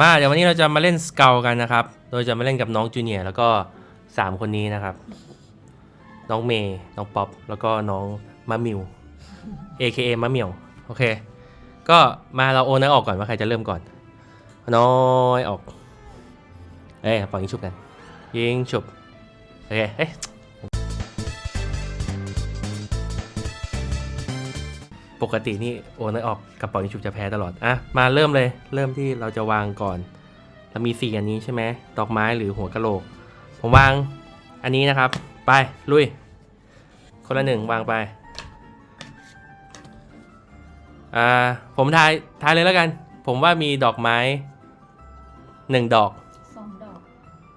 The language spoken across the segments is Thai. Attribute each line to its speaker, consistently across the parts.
Speaker 1: มาเดี๋ยววันนี้เราจะมาเล่นสเกลกันนะครับ โดยจะมาเล่นกับน้องจูเนียร์แล้วก็ 3 คนนี้นะครับ น้องเมย์ น้องป๊อป แล้วก็น้องมะมิว AKA มะเมียว โอเค ก็มาเราโอนน้อยออกก่อนว่าใครจะเริ่มก่อน น้อยออก เอ้ยปล่อยยิงฉุบกัน ยิงฉุบ โอเคเอ้ย ปกตินี่โอนน้อยออกกับปล่อยยิงฉุบจะแพ้ตลอด อะ มาเริ่มเลย เริ่มที่เราจะวางก่อน เรามีสี่อันนี้ใช่ไหมดอกไม้หรือหัวกะโหลก ผมวางอันนี้นะครับ ไปลุย คนละหนึ่งวางไป อ่า ผมทายทายเลยแล้วกัน ผมว่ามีดอกไม้หนึ่งดอก
Speaker 2: สองดอก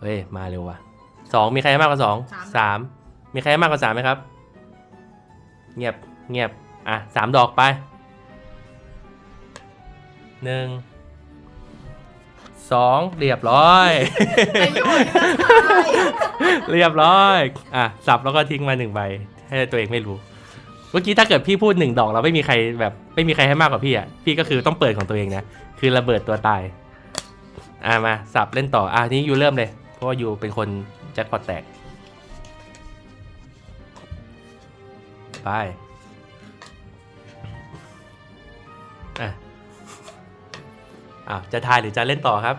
Speaker 1: เฮ้ย มาเร็วว่ะสองมีใครให้มากกว่าสอง
Speaker 2: สาม
Speaker 1: สามมีใครให้มากกว่าสามไหมครับ เงียบเงียบ อะสามดอกไปหนึ่งสองเรียบร้อย
Speaker 2: ไปโยน
Speaker 1: เรียบร้อย อะสับแล้วก็ทิ้งมาหนึ่งใบ ให้ตัวเองไม่รู้ เมื่อกี้ถ้าเกิดพี่พูดหนึ่งดอกแล้วไม่มีใครแบบไม่มีใครให้มากกว่าพี่อะ พี่ก็คือต้องเปิดของตัวเองนะ คือระเบิดตัวตาย อะมาสับเล่นต่อ อะทีนี้ยูเริ่มเลย เพราะว่ายูเป็นคนแจ็คพอตแตก ไป อะอ้าวจะทายหรือจะเล่นต่อครับ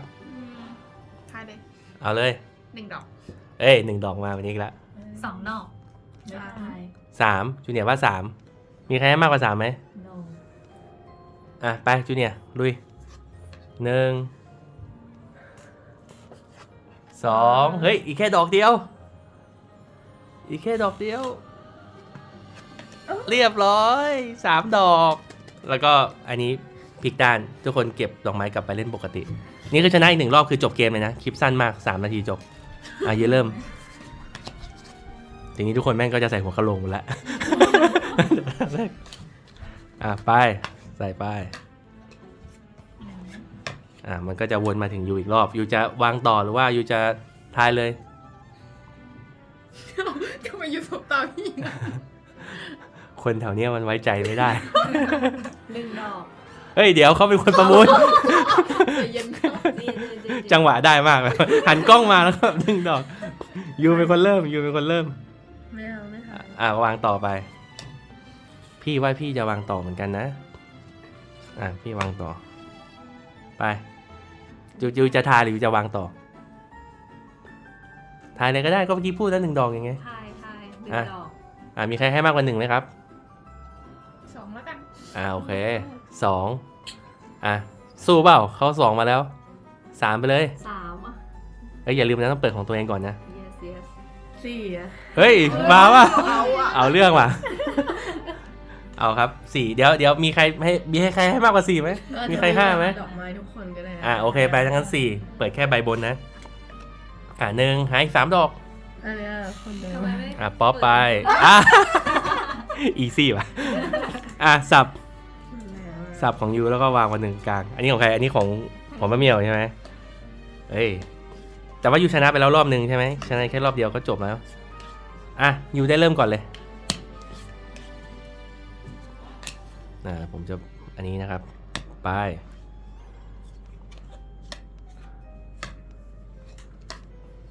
Speaker 2: ทายเลย
Speaker 1: เอาเลย
Speaker 2: หนึ่งดอก
Speaker 1: เอ้ยหนึ่งดอกมาวันนี้อีกแล้ว
Speaker 3: สองนอก
Speaker 2: ใช่
Speaker 1: สามจูเนียร์ว่าสามมีใครให้มากกว่าสามไหม
Speaker 3: โน
Speaker 1: อะไปจูเนียร์ลุยหนึ่งสองเฮ้ยอีกแค่ดอกเดียว อีกแค่ดอกเดียว เรียบร้อยสามดอก แล้วก็อันนี้พลิกด้านทุกคนเก็บดอกไม้กลับไปเล่นปกติ นี่คือชนะอีกหนึ่งรอบคือจบเกมเลยนะคลิปสั้นมาก 3 นาทีจบ อะเยเริ่มทีนี้ทุกคนแม่งก็จะใส่หัวกะโหลกหมดแล้วอะไปใส่ไปอะมันก็จะวนมาถึงยูอีกรอบยูจะวางต่อหรือว่ายูจะทายเลย
Speaker 2: ทำไมยูสบตาพี่นะ
Speaker 1: คนแถวเนี้ยมันไว้ใจไม่ได้
Speaker 3: หนึ่งดอก
Speaker 1: เฮ้ยเดี๋ยวเขาเป็นคนประมูล
Speaker 2: ใจเย็นครับ
Speaker 3: นี่นี่นี่
Speaker 1: จังหวะได้มากเลยหันกล้องมาแล้วก็ดึงดอกยูเป็นคนเริ่มยูเป็นคนเริ่ม
Speaker 2: ไม่เอาไม่ท
Speaker 1: อะวางต่อไป พี่ว่าพี่จะวางต่อเหมือนกันนะ อะพี่วางต่อ ไปยูยูจะทายหรือยูจะวางต่อทายเลยก็ได้ก็เมื่อกี้พูดแล้วหนึ่งดอกยังไง
Speaker 3: ทายทายหนึ่ง
Speaker 1: อะ
Speaker 3: ดอก
Speaker 1: อะมีใครให้มากกว่าหนึ่งไหมครับ
Speaker 2: อ่า
Speaker 1: โอเคสองอะสู้เปล่าเขาสองมาแล้วสามไปเลย
Speaker 3: สามอะ
Speaker 1: เอ้ยอย่าลืมนะต้องเปิดของตัวเองก่อนนะ
Speaker 3: yes yes
Speaker 2: สี่อะ
Speaker 1: เฮ้ยมาว่ะ
Speaker 2: เอาอะ
Speaker 1: เอาเรื่องว่ะ เอาครับสี่เดี๋ยวเดี๋ยวมีใครให้มีให้ใครให้มากกว่าสี่ไหมมีใครห้าไหม
Speaker 2: ดอกไม้ทุกคนก็ได้นะ
Speaker 1: อ่าโอเคไปทั้งนั้นสี่เปิดแค่ใบบนนะ อ่าหนึ่งหายสามดอก
Speaker 2: อันเนี้ยคนเดิม
Speaker 3: ทำไมไม่
Speaker 1: อะป๊อปไปอะอีซี่ว่ะ อะสับ สับของยูแล้วก็วางมาหนึ่งกลาง อันนี้ของใคร อันนี้ของของมะเมียวใช่ไหมเอ้ย แต่ว่ายูชนะไปแล้วรอบหนึ่งใช่ไหมชนะแค่รอบเดียวก็จบแล้ว อะยูได้เริ่มก่อนเลยอ่าผมจะอันนี้นะครับ ไป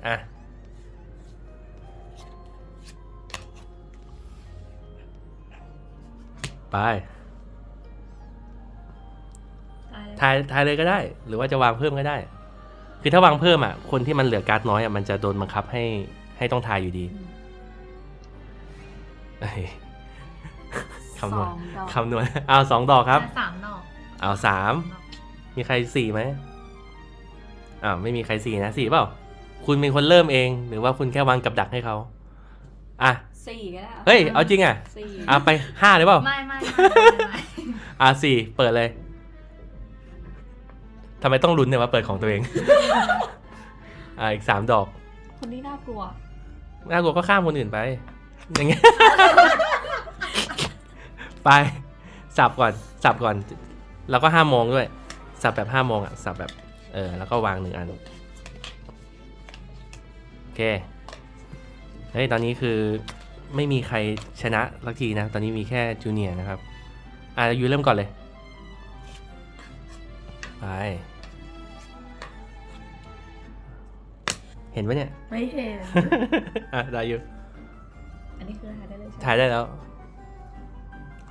Speaker 1: อะไป
Speaker 3: ทาย
Speaker 1: ทายทายเลยก็ได้ หรือว่าจะวางเพิ่มก็ได้ คือถ้าวางเพิ่มอะ คนที่มันเหลือการ์ดน้อยอะมันจะโดนบังคับให้ให้ต้องทายอยู่ดีเอ้ยคำนวณ
Speaker 3: สองดอก
Speaker 1: คำนวณเอาสองดอกครับ
Speaker 3: สามดอก
Speaker 1: เอาสาม มีใครสี่ไหมอ้าวไม่มีใครสี่นะสี่เปล่า คุณเป็นคนเริ่มเอง หรือว่าคุณแค่วางกับดักให้เขาอะ
Speaker 3: สี่ก็ได้
Speaker 1: เฮ้ย เอาจริงอะ
Speaker 3: สี่
Speaker 1: อะไปห้าเลยเปล่า
Speaker 3: ไม่ไม่ไม่ไม่
Speaker 1: อะสี่เปิดเลย ทำไมต้องลุ้นเนี่ยว่าเปิดของตัวเอง อะอีกสามดอก
Speaker 3: คนนี้น่ากลัว
Speaker 1: น่ากลัวก็ข้ามคนอื่นไป อย่างเงี้ย ไป สับก่อน สับก่อน แล้วก็ห้ามองด้วย สับแบบห้ามองอะ สับแบบ เออ แล้วก็วางหนึ่งอัน โอเค เฮ้ย ตอนนี้คือไม่มีใครชนะสักทีนะ ตอนนี้มีแค่จูเนียร์นะครับ อะยูเริ่มก่อนเลย ไป เห็นปะเนี่ย
Speaker 2: ไม่เห็น
Speaker 1: อะได้อยู่
Speaker 3: อันนี้คือถ่ายได้เลยใช่ไหม
Speaker 1: ถ่ายได้แล้ว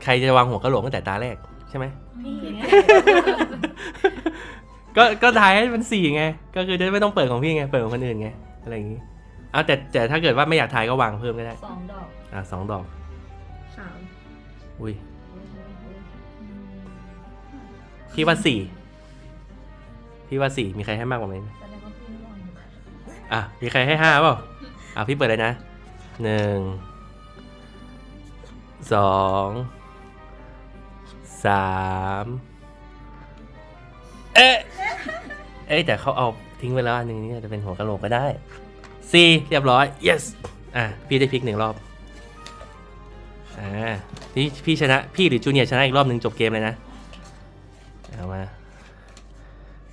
Speaker 1: ใครจะวางหัวกะโหลกตั้งแต่ตาแรกใช่ไหม
Speaker 3: นี่ไง
Speaker 1: ก็ก็ถ่ายให้มันสี่ไง ก็คือจะไม่ต้องเปิดของพี่ไง เปิดของคนอื่นไง อะไรอย่างงี้เอาแต่แต่ถ้าเกิดว่าไม่อยากถ่ายก็วางเพิ่มก็ได้
Speaker 3: สองดอก
Speaker 1: อะสองดอก
Speaker 2: สาม
Speaker 1: อุ้ยพี่ว่าสี่พี่ว่าสี่มีใครให้มากกว่าไหม อะ มีใครให้ห้าเปล่าอะพี่เปิดเลยนะหนึ่งสองสามเอ๊ะเอ้ยแต่เขาเอาทิ้งไว้แล้วอันนึงนี่อาจจะเป็นหัวกะโหลกก็ได้สี่เรียบร้อย yes อะ พี่ได้พลิกหนึ่งรอบ อ่าพี่พี่ชนะ พี่หรือจูเนียร์ชนะอีกรอบหนึ่งจบเกมเลยนะ เอามา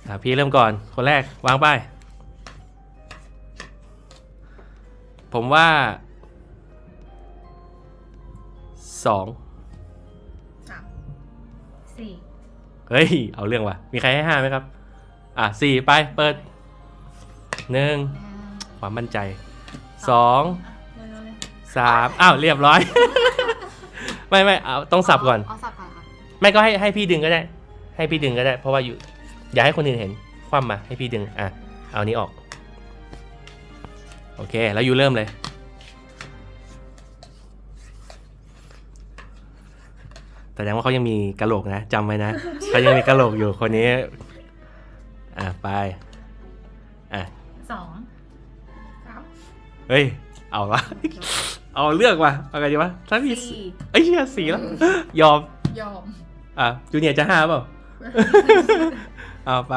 Speaker 1: อะพี่เริ่มก่อน คนแรกวางไป ผมว่าสอง
Speaker 2: สาม
Speaker 3: สี่
Speaker 1: เฮ้ย เอาเรื่องว่ะ มีใครให้ห้าไหมครับ อะสี่ไปเปิดหนึ่งความมั่นใจสอง
Speaker 3: เร็วๆเลย
Speaker 1: สามอ้าวเรียบร้อย ไม่ไม่เอาต้องสับก่อน
Speaker 3: เอาสับก่อนค่ะ
Speaker 1: ไม่ก็ให้ให้พี่ดึงก็ได้ ให้พี่ดึงก็ได้ เพราะว่าอยู่ อย่าให้คนอื่นเห็น คว่ำมาให้พี่ดึง อะ เอานี้ออก โอเค แล้วอยู่เริ่มเลยแสดงว่าเขายังมีกระโหลกนะจำไว้นะเขายังมีกระโหลกอยู่คนนี้ อะไป อะ
Speaker 3: สอง
Speaker 2: สาม
Speaker 1: เฮ้ย เอาละ เอาเลือกว่ะเอาไงดีวะถ้าพี่
Speaker 3: สี่
Speaker 1: เอ้ยเหี้ยสีแล้ว ยอม
Speaker 2: ยอม
Speaker 1: อะจูเนียร์จะห้าเปล่า เอาไป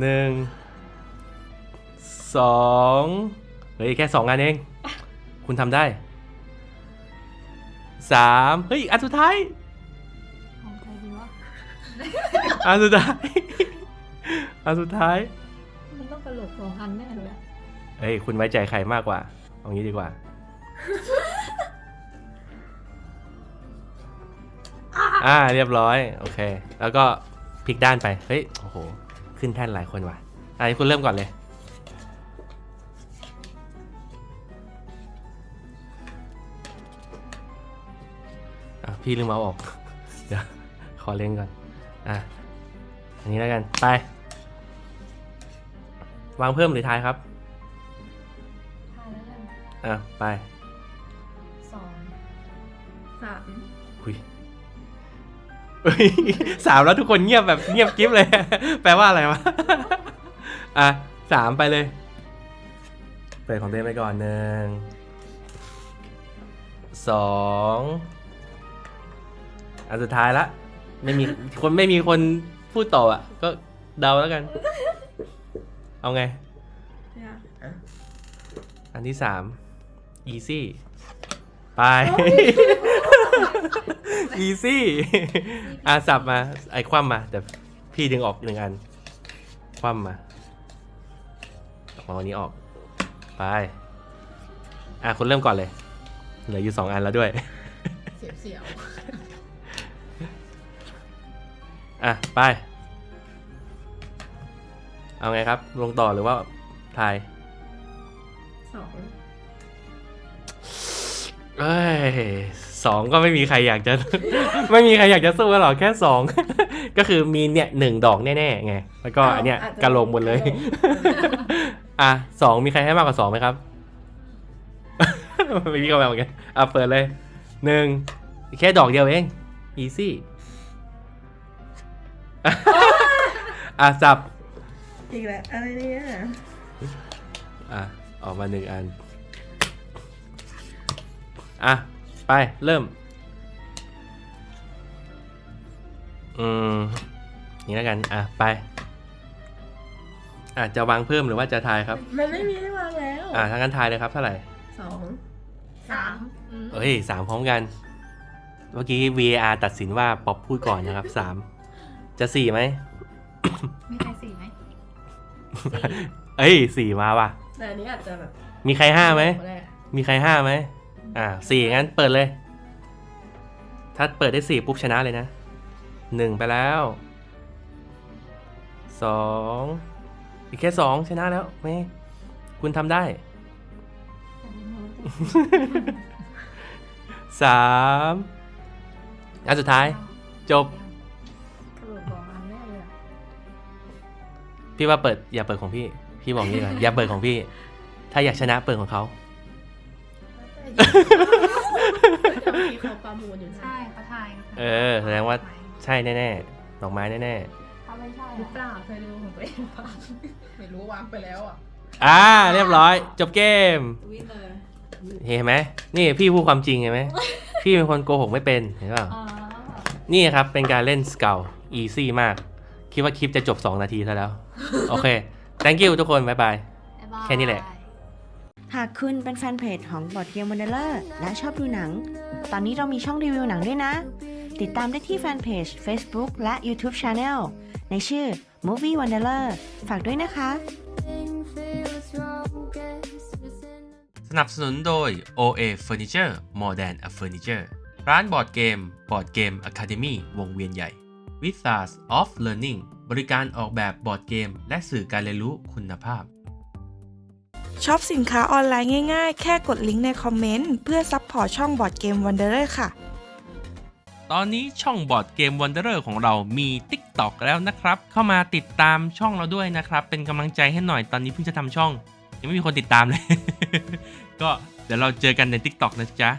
Speaker 1: หนึ่งสอง เหลืออีกแค่สองอันเอง คุณทำได้สามเฮ้ยอันสุดท้าย
Speaker 3: ของใครดีวะ
Speaker 1: อันสุดท้ายอันสุดท้าย
Speaker 3: มันต้องกระโหลกสองอันแน่เลยอะ
Speaker 1: เฮ้ยคุณไว้ใจใครมากกว่าเอางี้ดีกว่า อ่าเรียบร้อย โอเค แล้วก็พลิกด้านไป เฮ้ย โอ้โห ขึ้นแท่นหลายคนว่ะอันนี้คุณเริ่มก่อนเลย พี่ลืมเอาออก เดี๋ยว ขอเล่นก่อน อะ อันนี้แล้วกัน ไป วางเพิ่มหรือทายครับ
Speaker 3: ถ่ายแล้วกัน
Speaker 1: อะ ไป
Speaker 3: สอง
Speaker 2: สาม
Speaker 1: คุยเฮ้ยสามแล้วทุกคนเงียบแบบเงียบกิ๊บเลย แปลว่าอะไรวะ อะสามไปเลย เปิดของเต้นไปก่อนหนึ่งสอง อันสุดท้ายละ ไม่มีคนไม่มีคนพูดต่ออะ ก็เดาแล้วกัน เอาไง
Speaker 2: เนี่ย
Speaker 1: อันที่สาม easy ไป easy อาสับมา ไอ้คว่ำมา แต่พี่ดึงออกหนึ่งอัน คว่ำมาเอาอันนี้ออก ไป อะคุณเริ่มก่อนเลย เหลืออยู่สองอันแล้วด้วย
Speaker 2: เสียวเสียว
Speaker 1: อะ ไป เอาไงครับ ลงต่อหรือว่าทาย
Speaker 2: สอง
Speaker 1: เอ้ยสองก็ไม่มีใครอยากจะ ไม่มีใครอยากจะสู้กันหรอกแค่สอง ก็คือมีเนี่ยหนึ่งดอกแน่ๆไง แล้วก็อันเนี้ยกระโหลกหมดเลย อะสองมีใครให้มากกว่าสองไหมครับ ไม่มีก็แบบเหมือนกันอะเปิดเลยหนึ่งแค่ดอกเดียวเอง easy อะสับ
Speaker 2: อีกแล้วอะไรเนี่ย
Speaker 1: อะ ออกมาหนึ่งอัน อะ ไปเริ่ม อืมนี่แล้วกัน อะ ไป อะ จะวางเพิ่มหรือว่าจะทายครับ
Speaker 2: มันไม่มีให้วางแล้ว
Speaker 1: อะถ้างั้นทายเลยครับเท่าไหร่
Speaker 2: สอง
Speaker 3: สามอืม
Speaker 1: เอ้ยสามพร้อมกัน เมื่อกี้ VAR ตัดสินว่าป๊อปพูดก่อนนะครับสาม จะสี่ไหม
Speaker 3: มีใครสี่ไหมสี่
Speaker 1: เอ้ยสี่มาว่ะ
Speaker 2: แต่อันนี้อาจจะแบบ
Speaker 1: มีใครห้าไหม
Speaker 2: คนแรก
Speaker 1: มีใครห้าไหม อ่าสี่งั้นเปิดเลย ถ้าเปิดได้สี่ปุ๊บชนะเลยนะหนึ่งไปแล้วสองอีกแค่สองชนะแล้วไหมคุณทำได้สามอันสุดท้าย จบ
Speaker 2: ก
Speaker 1: พี่ว่าเปิดอย่าเปิดของพี่ พี่บอกงี้ก่อนอย่าเปิดของพี่ ถ้าอยากชนะเปิดของเขา
Speaker 2: เดี๋ยวมีเขาประมูลอยู่นะ
Speaker 3: ใช่เขาทายกัน
Speaker 1: เออแสดงว่า ใช่แน่ๆดอกไม้แน่
Speaker 3: ถ้าไม่ใช่
Speaker 2: หรือเปล่าเคยดูของตัวเองเปล่า
Speaker 4: ไม่รู้วางไปแล้วอะ
Speaker 1: ๆอ่า เรียบร้อย จบเกม
Speaker 4: วินเลย
Speaker 1: เห็นไหมนี่พี่พูดความจริงเห็นไหม พี่เป็นคนโกหกไม่เป็นเห็นเปล่า
Speaker 3: อ๋อ
Speaker 1: นี่ครับเป็นการเล่นสเกลอีซี่มาก คิดว่าคลิปจะจบ 2 นาทีซะแล้ว โอเค thank you ทุกคน บ๊ายบาย
Speaker 3: บ๊ายบาย
Speaker 1: แค่นี้แหละ
Speaker 5: หากคุณเป็นแฟนเพจของบอดเกมวันเดอร์และชอบดูหนัง ตอนนี้เรามีช่องรีวิวหนังด้วยนะ ติดตามได้ที่แฟนเพจ Facebook และ YouTube Channel ในชื่อ Movie Wanderer ฝากด้วยนะคะ
Speaker 1: สนับสนุนโดย OA Furniture More Than a Furniture ร้านบอร์ดเกม บอร์ดเกม Academy วงเวียนใหญ่ w i z a r s of Learning บริการออกแบบบอร์ดเกม และสื่อการเรียนรู้คุณภาพ
Speaker 6: ช็อปสินค้าออนไลน์ง่ายๆ แค่กดลิงก์ในคอมเมนต์ เพื่อซัพพอร์ตช่องบอร์ดเกมวันเดอร์ค่ะ
Speaker 1: ตอนนี้ช่องบอร์ดเกม Wanderer ของเรามี TikTok แล้วนะครับ เข้ามาติดตามช่องเราด้วยนะครับ เป็นกำลังใจให้หน่อยตอนนี้เพิ่งจะทำช่อง ยังไม่มีคนติดตามเลย ก็เดี๋ยวเราเจอกันใน TikTok นะจ๊ะ